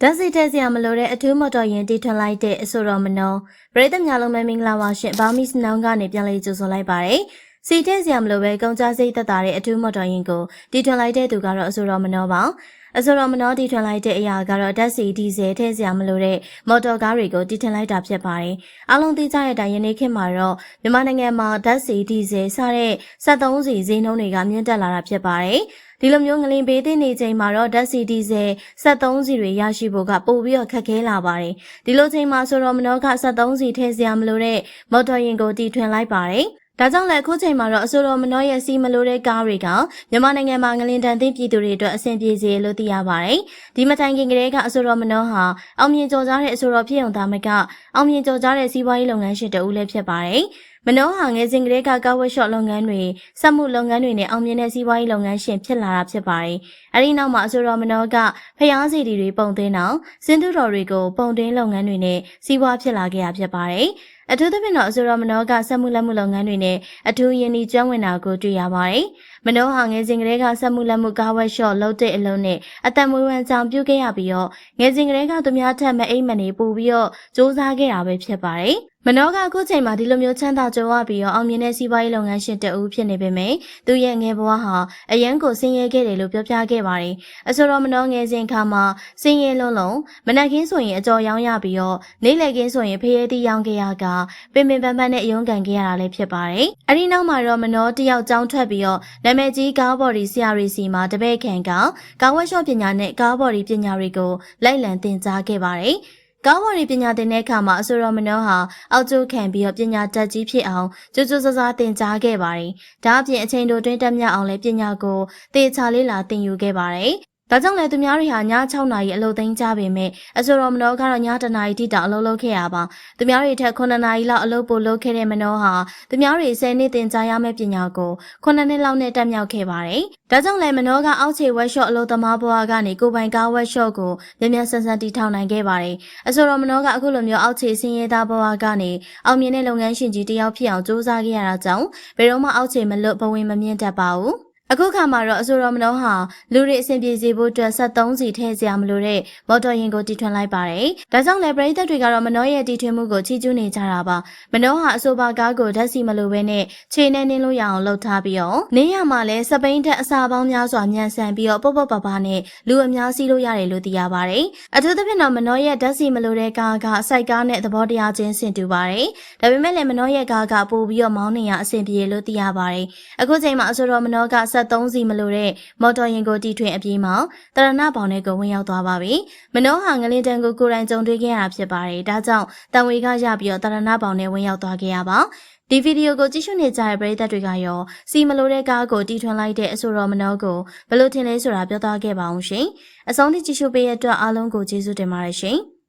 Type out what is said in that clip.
ဓာတ်စီတဲ့စရာမလိုတဲ့အထူးမော်တော်ယာဉ်တီထွန်လိုက်တဲ့အဆိုတော်မနောပရိသတ်များလုံးပဲမင်္ဂလာပါရှင်ဘာမီစနောင်းကနေပြန်လည်ကြိုဆိုလိုက်ပါတယ် စီတဲ့စရာမလိုပဲကုန်ကြစိတ်သက်သာတဲ့အထူးမော်တော်ယာဉ်ကိုတီထွန်လိုက်တဲ့သူကတော့အဆိုတော်မနောပါအဆိုတော်မနောတီထွန်လိုက်တဲ့အရာကတော့ဓာတ်စီဒီဇယ်ထည့်စရာမလိုတဲ့မော်တော်ကားတွေကိုတီထွန်လိုက်တာဖြစ်ပါတယ်အားလုံးသိကြတဲ့အတိုင်းယနေ့ခေတ်မှာတော့မြန်မာနိုင်ငံမှာဓာတ်စီဒီဇယ်စတဲ့73စီဈေးနှုန်းတွေကမြင့်တက်လာတာဖြစ်ပါတယ်ဒီလိုမျိုးငလင်ပေးတဲ့နေချိန်မှာတော့ဓာတ်စီဒီဇယ်73စီတွေရရှိဖို့ကပိုပြီးတော့ခက်ခဲလာပါတယ်။ဒီလိုချိန်မှာဆိုတော့မနောက73စီထည့်စရာမလိုတဲ့မော်တော်ယာဉ်ကိုတီထွင်လိုက်ပါတယ်။ ဒါကြောင့်လည်းအခုချိန်မှာတော့အဆိုတော်မနောရဲ့စီမလိုတဲ့ကားတွေကမြန်မာနိုင်ငံမှာငလင်တန်သိပြည်သူတွေအတွက်အဆင်ပြေစေလို့သိရပါတယ်။ဒီမတိုင်ခင်ကတည်းကအဆိုတော်မနောဟာအောင်မြင်ကျော်ကြားတဲ့အဆိုတော်ဖြစ်ုံသားမကအောင်မြင်ကျော်ကြားတဲ့စီးပွားရေးလုပ်ငန်းရှင်တဦးလည်းဖြစ်ပါတယ်။ မနောဟာငယ်စဉ်ကတည်းကကာဝက်ရှော့လုပ်ငန်းတွေစက်မှုလုပ်ငန်းတွေနဲ့အောင်မြင်တဲ့စီးပွားရေးလုပ်ငန်းရှင်ဖြစ်လာတာဖြစ်ပါတယ်။အဲဒီနောက်မှာအဆိုတော်မနောကဖျားစီတီတွေပုံသွင်းအောင်စင်တူတော်တွေကိုပုံသွင်းလုပ်ငန်းတွေနဲ့စီးပွားဖြစ်လာခဲ့ရဖြစ်ပါတယ်။အထူးသဖြင့်တော့အဆိုတော်မနောကစက်မှုလက်မှုလုပ်ငန်းတွေနဲ့အထူးယဉ်ဤကျွမ်းဝင်တာကိုတွေ့ရပါတယ်။မနောဟာငယ်စဉ်ကတည်းကစက်မှုလက်မှုကားဝက်ရှော့လုပ်တဲ့အလုံးနဲ့အသက်မွေးဝမ်းကြောင်ပြုတ်ခဲ့ရပြီးတော့ငယ်စဉ်ကတည်းကသူများထက်မအိမ်မနေပူပြီးတော့စူးစမ်းခဲ့တာပဲဖြစ်ပါတယ်။ မနောကအခုချိန်မှာဒီလိုမျိုးချမ်းသာကြွယ်ဝပြီးတော့အောင်မြင်တဲ့စီးပွားရေးလုပ်ငန်းရှင်တအူးဖြစ်နေပေမယ့်သူရဲ့ငယ်ဘဝဟာအရန်ကိုဆင်းရဲခဲ့တယ်လို့ပြောပြခဲ့ပါတယ်။အဆိုတော်မနောငယ်စဉ်ခါမှာဆင်းရဲလုံးလုံးမနက်ခင်းဆိုရင်အကြော်ရောင်းရပြီးတော့နေ့လယ်ခင်းဆိုရင်ဖရဲတီးရောင်းခဲ့ရကပင်ပင်ပန်းပန်းနဲ့အယုံကန်ခဲ့ရတာလည်းဖြစ်ပါတယ်။အဲဒီနောက်မှာတော့မနောတယောက်ကြောင်းထွက်ပြီးတော့နာမည်ကြီးကားဘော်ဒီဆရာရီစီမှာတပည့်ခံကကားဝက်ရှော့ပညာနဲ့ကားဘော်ဒီပညာတွေကိုလိုက်လံသင်ကြားခဲ့ပါတယ်။ ကောင်းမွန်ရေးပညာသင်တဲ့အခါမှာအဆိုတော်မနောဟာအောက်ကျခံပြီးတော့ပညာတတ်ကြီးဖြစ်အောင်ကြိုးကြိုးစားစားသင်ကြားခဲ့ပါတယ်။ဒါအပြင်အချိန်တိုတွင်းတက်မြတ်အောင်လည်းပညာကိုသေချာလေးလာသင်ယူခဲ့ပါတယ်။ ဒါကြောင့်လည်းသူများတွေဟာည6နာရီအလုပ်သိမ်းကြပေမဲ့အဆိုတော်မနောကတော့ညတနာရီတိတောင်အလုပ်လုပ်ခဲ့ရပါသူများတွေထက်9နာရီလောက်အလုပ်ပိုလုပ်ခဲ့တဲ့မနောဟာသူများတွေ10နှစ်သင်ကြားရမယ့်ပညာကို9နှစ်လောက်နဲ့တက်မြောက်ခဲ့ပါတယ်ဒါကြောင့်လည်းမနောကအောက်ခြေဝက်ရှော့အလုပ်သမားဘဝကနေကိုပိုင်ကားဝက်ရှော့ကိုမြန်မြန်ဆန်ဆန်တည်ထောင်နိုင်ခဲ့ပါတယ်အဆိုတော်မနောကအခုလိုမျိုးအောက်ခြေဆင်းရဲသားဘဝကနေအောင်မြင်တဲ့လုပ်ငန်းရှင်ကြီးတယောက်ဖြစ်အောင်စူးစမ်းခဲ့ရတာကြောင့်ဘယ်တော့မှအောက်ခြေမလွတ်ဘဝင်မမြင့်တတ်ပါဘူး အခုခါမှာတော့အဆိုတော်မနောဟာလူတွေအဆင်ပြေစေဖို့အတွက်73စီထည့်စရာမလိုတဲ့မော်တော်ယာဉ်ကိုတီထွင်လိုက်ပါတယ်။ဒါကြောင့်လည်းပရိသတ်တွေကတော့မနောရဲ့တီထွင်မှုကိုချီးကျူးနေကြတာပါ။မနောဟာအဆိုပါကားကိုဓာတ်စီမလိုဘဲနဲ့ခြေနဲ့နင်းလို့ရအောင်လှုပ်ထားပြီးတော့နေရမှာလည်းစပိန်တက်အစာပေါင်းများစွာမြန်ဆန်ပြီးတော့ပေါ့ပေါ့ပါပါနဲ့လူအများစီးလို့ရတယ်လို့သိရပါတယ်။အထူးသဖြင့်တော့မနောရဲ့ဓာတ်စီမလိုတဲ့ကားကစိုက်ကားနဲ့သဘောတရားချင်းဆင်တူပါတယ်။ဒါပေမဲ့လည်းမနောရဲ့ကားကပို့ပြီးတော့မောင်းနေရအဆင်ပြေလို့သိရပါတယ်။အခုချိန်မှာအဆိုတော်မနောက73စီမလို့တဲ့မော်တော်ယာဉ်ကိုတီထွင်အပြေးမှာတရဏဘောင်နဲ့ကိုဝင်ရောက်သွားပါပြီ။မနောဟာငလင်တန်ကိုကိုယ်တိုင်ကြုံတွေ့ခဲ့ရတာဖြစ်ပါတယ်။ဒါကြောင့်တန်ဝေကရပြီးတော့တရဏဘောင်နဲ့ဝင်ရောက်သွားခဲ့ရပါ။ဒီဗီဒီယိုကိုကြည့်ရှုနေကြတဲ့ပရိသတ်တွေကရောစီမလိုတဲ့ကားကိုတီထွင်လိုက်တဲ့အဆိုတော်မနောကိုဘယ်လိုထင်လဲဆိုတာပြောသွားခဲ့ပါအောင်ရှင်။အဆုံးထိကြည့်ရှုပေးတဲ့အတွက်အားလုံးကိုကျေးဇူးတင်ပါတယ်ရှင်။